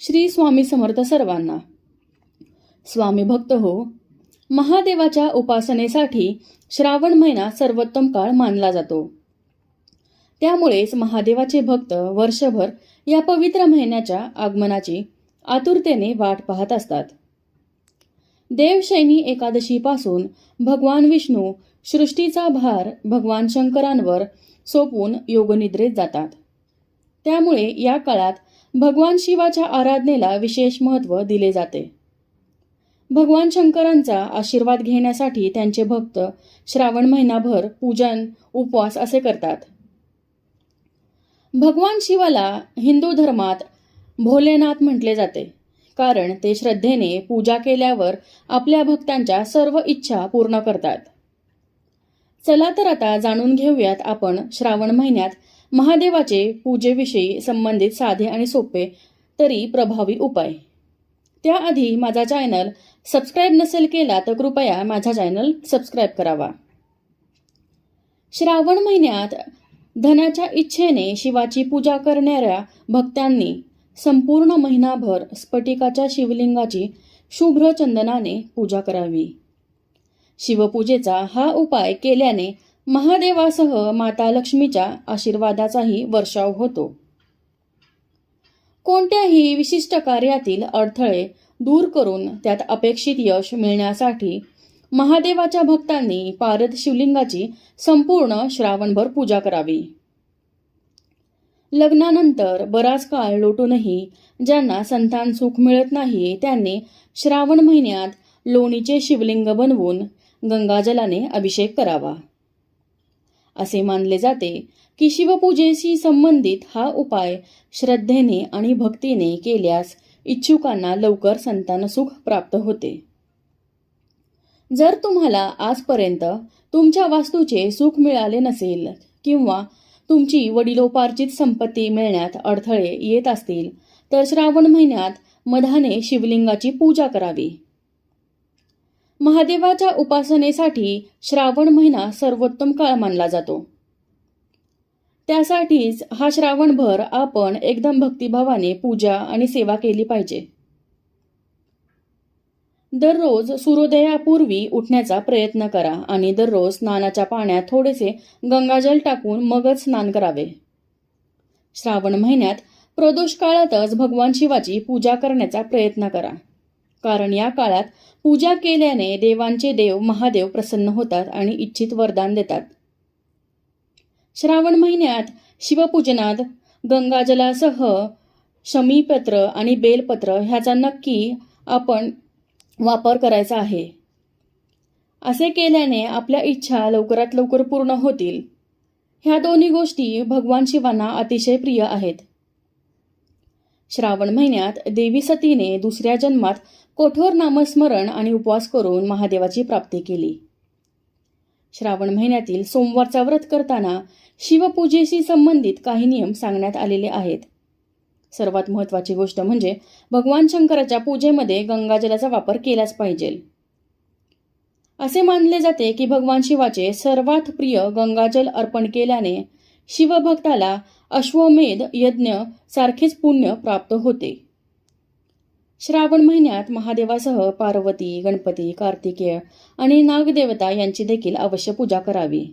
श्री स्वामी समर्थ सर्वांना. स्वामी भक्त हो महादेवाच्या उपासनेसाठी श्रावण महिना सर्वोत्तम काळ मानला जातो. त्यामुळेच महादेवाचे भक्त वर्षभर या पवित्र महिन्याच्या आगमनाची आतुरतेने वाट पाहत असतात. देवशैनी एकादशीपासून भगवान विष्णू सृष्टीचा भार भगवान शंकरांवर सोपून योगनिद्रेत जातात. त्यामुळे या काळात भगवान शिवाच्या आराधनेला विशेष महत्त्व दिले जाते. भगवान शंकरांचा आशीर्वाद घेण्यासाठी त्यांचे भक्त श्रावण महिनाभर पूजन उपवास असे करतात. भगवान शिवाला हिंदू धर्मात भोलेनाथ म्हटले जाते कारण ते श्रद्धेने पूजा केल्यावर आपल्या भक्तांच्या सर्व इच्छा पूर्ण करतात. चला तर आता जाणून घेऊयात आपण श्रावण महिन्यात महादेवाचे पूजेविषयी संबंधित साधे आणि सोपे तरी प्रभावी उपाय. त्याआधी माझा चॅनल सबस्क्राईब नसेल केला तर कृपया माझा चॅनल सबस्क्राईब करावा. श्रावण महिन्यात धनाच्या इच्छेने शिवाची पूजा करणाऱ्या भक्तांनी संपूर्ण महिनाभर स्फटिकाच्या शिवलिंगाची शुभ्र चंदनाने पूजा करावी. शिवपूजेचा हा उपाय केल्याने महादेवासह माता लक्ष्मीच्या आशीर्वादाचाही वर्षाव होतो. कोणत्याही विशिष्ट कार्यातील अडथळे दूर करून त्यात अपेक्षित यश मिळण्यासाठी महादेवाच्या भक्तांनी पारद शिवलिंगाची संपूर्ण श्रावणभर पूजा करावी. लग्नानंतर बराच काळ लोटूनही ज्यांना संतान सुख मिळत नाही त्यांनी श्रावण महिन्यात लोणीचे शिवलिंग बनवून गंगाजलाने अभिषेक करावा. असे मानले जाते की शिवपूजेशी संबंधित हा उपाय श्रद्धेने आणि भक्तीने केल्यास इच्छुकांना लवकर संतान सुख प्राप्त होते. जर तुम्हाला आजपर्यंत तुमच्या वास्तूचे सुख मिळाले नसेल किंवा तुमची वडिलोपार्जित संपत्ती मिळण्यात अडथळे येत असतील तर श्रावण महिन्यात मधाने शिवलिंगाची पूजा करावी. महादेवाच्या उपासनेसाठी श्रावण महिना सर्वोत्तम काळ मानला जातो. त्यासाठीच हा श्रावणभर आपण एकदम भक्तिभावाने पूजा आणि सेवा केली पाहिजे. दररोज सूर्योदयापूर्वी उठण्याचा प्रयत्न करा आणि दररोज स्नानाच्या पाण्यात थोडेसे गंगाजल टाकून मगच स्नान करावे. श्रावण महिन्यात प्रदोष काळातच भगवान शिवाची पूजा करण्याचा प्रयत्न करा. कारण या काळात पूजा केल्याने देवांचे देव महादेव प्रसन्न होतात आणि इच्छित वरदान देतात. श्रावण महिन्यात शिवपूजनात गंगाजलासह शमीपत्र आणि बेलपत्र ह्याचा नक्की आपण वापर करायचा आहे. असे केल्याने आपल्या इच्छा लवकरात लवकर पूर्ण होतील. ह्या दोन्ही गोष्टी भगवान शिवांना अतिशय प्रिय आहेत. श्रावण महिन्यात देवी सतीने दुसऱ्या जन्मात कठोर नामस्मरण आणि उपवास करून महादेवाची प्राप्ती केली. श्रावण महिन्यातील सोमवारचा व्रत करताना शिवपूजेशी संबंधित काही नियम सांगण्यात आलेले आहेत. सर्वात महत्त्वाची गोष्ट म्हणजे भगवान शंकराच्या पूजेमध्ये गंगाजलाचा वापर केलाच पाहिजे. असे मानले जाते की भगवान शिवाचे सर्वात प्रिय गंगाजल अर्पण केल्याने शिवभक्ताला अश्वमेध यज्ञ सारखेच पुण्य प्राप्त होते. श्रावण महिन्यात महादेवासह पार्वती गणपती कार्तिकेय आणि नागदेवता यांची देखील अवश्य पूजा करावी.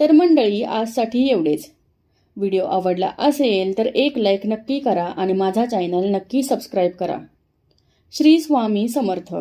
तर मंडळी आजसाठी एवढेच. व्हिडिओ आवडला असेल तर एक लाईक नक्की करा आणि माझा चॅनल नक्की सबस्क्राईब करा. श्री स्वामी समर्थ.